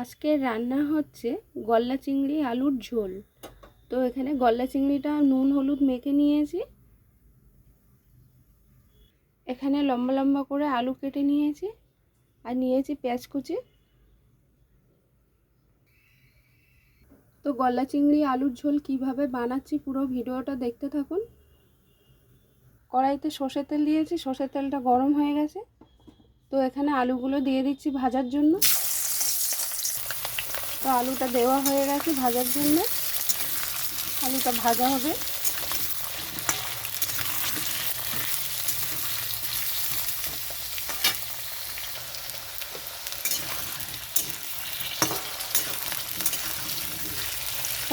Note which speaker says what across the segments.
Speaker 1: আজকে রান্না হচ্ছে গলদা চিংড়ি আলুর ঝোল। তো এখানে গলদা চিংড়িটা নুন, হলুদ মেখে নিয়েছি। এখানে লম্বা লম্বা করে আলু কেটে নিয়েছি আর নিয়েছি পেঁয়াজ কুচি। তো গলদা চিংড়ি আলুর ঝোল কীভাবে বানাচ্ছি পুরো ভিডিওটা দেখতে থাকুন। কড়াইতে সর্ষের তেল দিয়েছি, সর্ষের তেলটা গরম হয়ে গেছে। তো এখানে আলুগুলো দিয়ে দিচ্ছি ভাজার জন্য। তো আলুটা দেওয়া হয়ে গেছে ভাজার জন্য। আলুটা ভাজা হবে।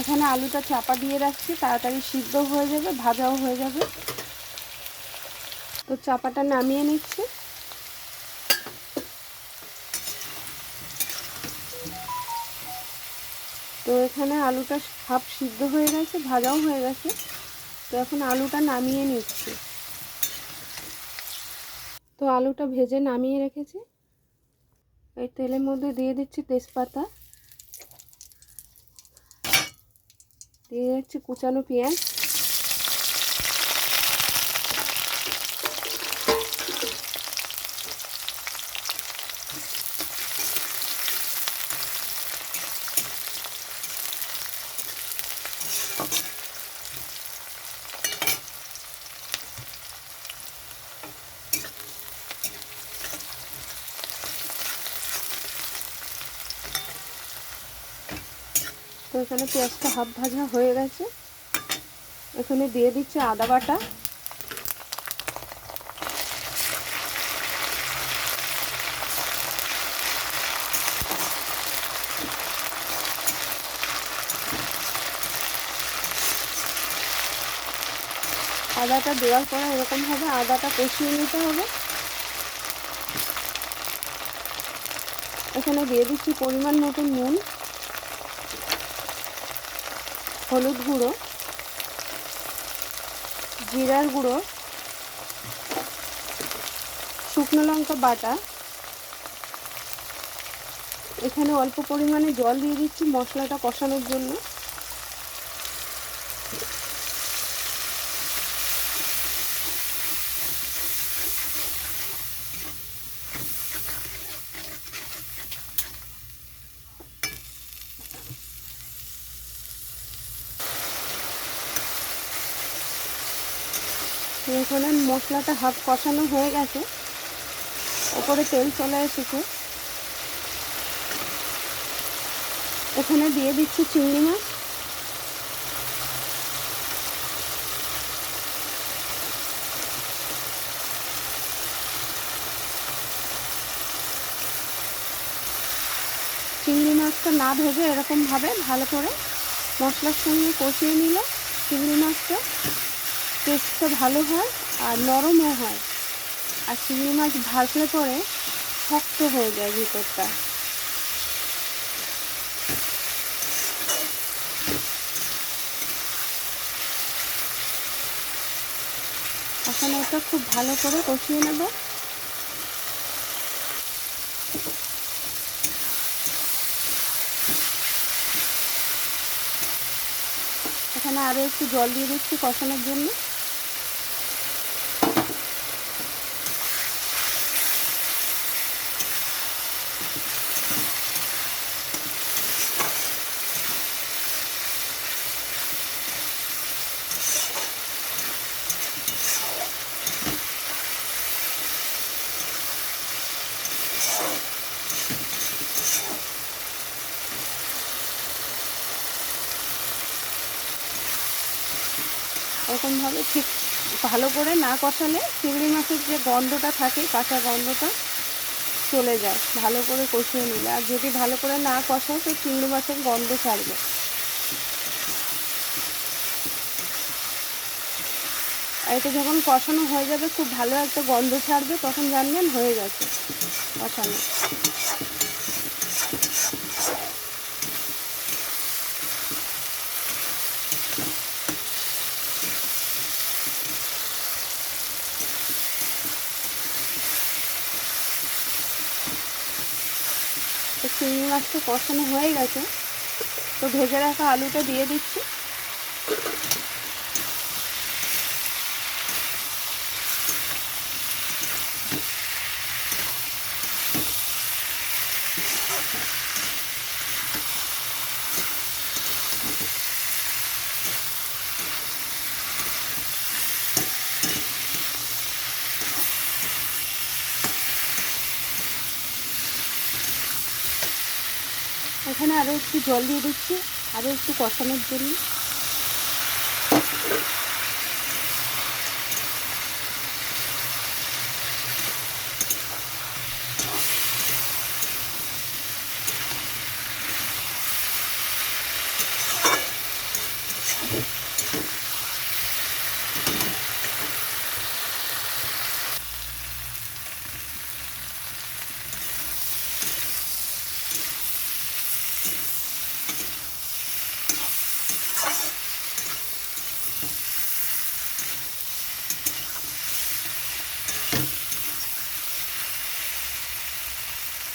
Speaker 1: এখানে আলুটা চাপা দিয়ে রাখছি, তাড়াতাড়ি সিদ্ধ হয়ে যাবে, ভাজাও হয়ে যাবে। তো চাপাটা নামিয়ে নিচ্ছি। তো এখানে আলুটা হাফ সিদ্ধ হয়ে গেছে, ভাজাও হয়ে গেছে। তো এখন আলুটা নামিয়ে নিচ্ছি। তো আলুটা ভেজে নামিয়ে রেখেছি। এই তেলের মধ্যে দিয়ে দিচ্ছি তেজপাতা। দিয়ে দিচ্ছি কুচানো পেঁয়াজ। এখানে পেঁয়াজটা হাফ ভাজা হয়ে গেছে। এখানে দিয়ে দিচ্ছি আদা বাটা। আদাটা দেওয়ার পরে এরকমভাবে আদাটা কষিয়ে নিতে হবে। এখানে দিয়ে দিচ্ছি পরিমাণ মতো নুন। হলুদ গুঁড়ো, জিরার গুঁড়ো, শুকনো লঙ্কা বাটা। এখানে অল্প পরিমাণে জল দিয়ে দিচ্ছি মশলাটা কষানোর জন্য। এখানে মশলাটা হাফ কষানো হয়ে গেছে। ওপরে তেল চলে এসেছে। এখানে দিয়ে দিচ্ছি চিংড়ি মাছ। চিংড়ি মাছটা না ভেজে এরকমভাবে ভালো করে মশলার সঙ্গে কষিয়ে নিলে চিংড়ি মাছটা। টেস্টটা ভালো হয় আর নরমও হয়। আর চিংড়ি মাছ ভাজলে পরে শক্ত হয়ে যায় ভিতরটা। এখন এটা খুব ভালো করে কষিয়ে নেব। এখানে আরও একটু জল দিয়ে দিচ্ছি কষানোর জন্য। এরকমভাবে ঠিক ভালো করে না কষালে চিংড়ি মাছের যে গন্ধটা থাকে, কাঁচা গন্ধটা চলে যায়। ভালো করে কষিয়ে নিলে। আর যদি ভালো করে না কষাও তো চিংড়ি মাছের গন্ধ ছাড়বে। এটা যখন কষানো হয়ে যাবে, খুব ভালো একটা গন্ধ ছাড়বে, তখন জানবেন হয়ে গেছে কষানো। চিংড়ি মাছ তো কষানো হয়ে গেছে। তো ভেজে রাখা আলুটা দিয়ে দিচ্ছি। এখানে আরও একটু জল দিয়ে দিচ্ছি আরও একটু কষানোর জন্য।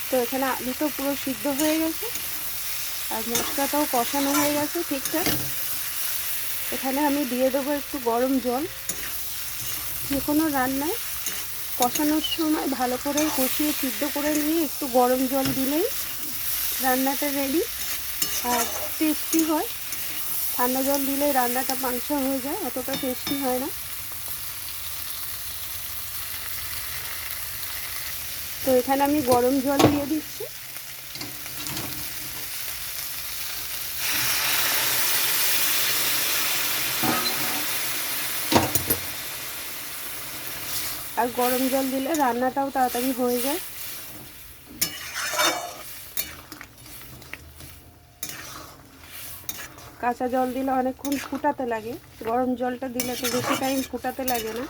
Speaker 1: তো এখানে আলু তো পুরো সিদ্ধ হয়ে গেছে আর মশলাটাও কষানো হয়ে গেছে ঠিকঠাক। এখানে আমি দিয়ে দেবো একটু গরম জল। যে কোনো রান্নায় কষানোর সময় ভালো করে কষিয়ে সিদ্ধ করে নিয়ে একটু গরম জল দিলেই রান্নাটা রেডি আর টেস্টি হয়। ঠান্ডা জল দিলে রান্নাটা মাংস হয়ে যায় অতটা টেস্টি হয় না। তো এখানে আমি গরম জল দিয়ে দিচ্ছি। আর গরম জল দিলে রান্নাটাও তাড়াতাড়ি হয়ে যায়। কাঁচা জল দিলে অনেকক্ষণ ফুটাতে লাগে। গরম জলটা দিলে তো বেশি টাইম ফুটাতে লাগে না।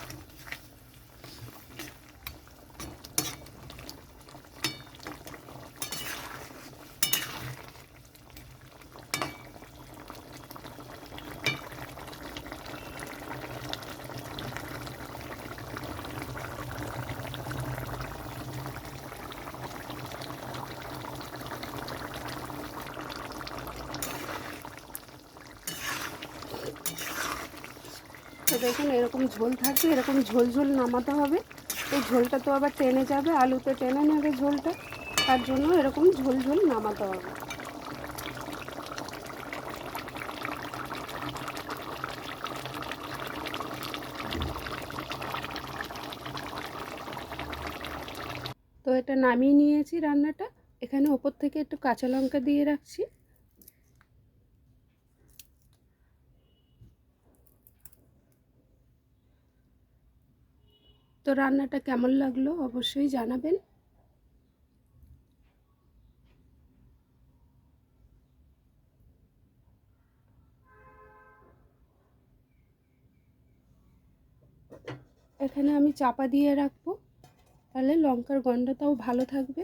Speaker 1: দেখুন এরকম ঝোল থাকবে, এরকম ঝোল ঝোল নামাতে হবে। এই ঝোলটা তো আবার টেনে যাবে, আলুতে টেনে নেবে ঝোলটা, তার জন্য এরকম ঝোল ঝোল নামাতে হবে। তো এটা নামিয়ে নিয়েছি রান্নাটা, এখানে ওপর থেকে একটু কাঁচা লঙ্কা দিয়ে রাখছি। তো রান্নাটা কেমন লাগল অবশ্যই জানাবেন। এখানে আমি চাপা দিয়ে রাখব, তাহলে লঙ্কার গন্ধটাও ভালো থাকবে।